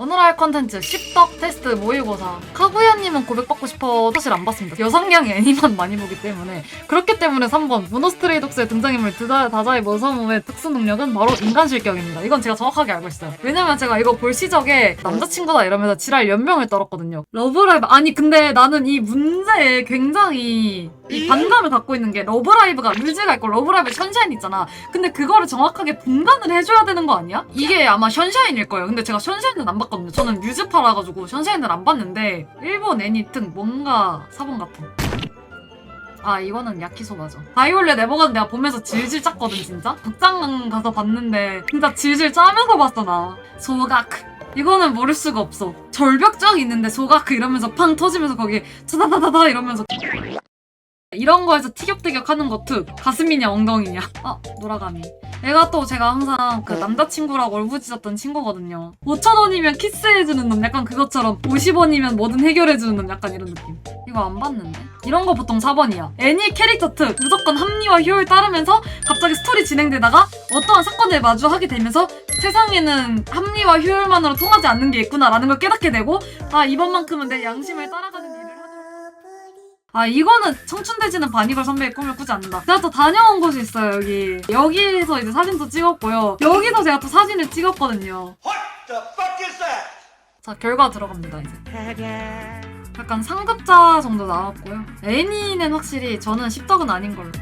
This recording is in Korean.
오늘 할 컨텐츠 10덕 테스트 모의고사. 카구야님은 고백받고 싶어 사실 안 봤습니다. 여성향의 애니만 많이 보기 때문에 그렇기 때문에 3번. 모노스트레이 독스의 등장인물 드다, 다자의 모섬의 특수 능력은 바로 인간 실격입니다. 이건 제가 정확하게 알고 있어요. 왜냐면 제가 이거 볼 시적에 남자친구다 이러면서 지랄 연명을 떨었거든요. 러브라이브. 아니 근데 나는 이 문제에 굉장히 이 반감을 갖고 있는 게 러브라이브가 뮤즈가 있고 러브라이브 션샤인 있잖아 근데 그거를 정확하게 분간을 해줘야 되는 거 아니야? 이게 아마 션샤인일 거예요. 근데 제가 션샤인은 안 봤거든요. 저는 뮤즈파라가지고 션샤인을 안 봤는데 일본 애니 등 뭔가 사본 같아. 아 이거는 야키소바죠. 바이올렛 에버가는 내가 보면서 질질 짰거든 진짜. 극장 가서 봤는데 진짜 질질 짜면서 봤어 나. 소가크. 이거는 모를 수가 없어. 절벽적 있는데 소가크 이러면서 팡 터지면서 거기 차다다다다 이러면서 이런 거에서 티격태격 하는 거 특. 가슴이냐 엉덩이냐. 아 노라가미. 얘가 또 제가 항상 그 남자친구라고 얼부짖었던 친구거든요. 5천원이면 키스해주는 놈 약간 그것처럼 50원이면 뭐든 해결해주는 놈 약간 이런 느낌. 이거 안 봤는데? 이런 거 보통 4번이야. 애니 캐릭터 특 무조건 합리화 효율 따르면서 갑자기 스토리 진행되다가 어떠한 사건을 마주하게 되면서 세상에는 합리화 효율만으로 통하지 않는 게 있구나라는 걸 깨닫게 되고 아 이번만큼은 내 양심을 따라가는 아 이거는 청춘돼지는 바니걸 선배의 꿈을 꾸지 않는다. 제가 또 다녀온 곳이 있어요 여기. 여기서 이제 사진도 찍었고요. 여기서 제가 또 사진을 찍었거든요. What the fuck is that? 자 결과 들어갑니다 이제. 약간 상급자 정도 나왔고요. 애니는 확실히 저는 10덕은 아닌 걸로.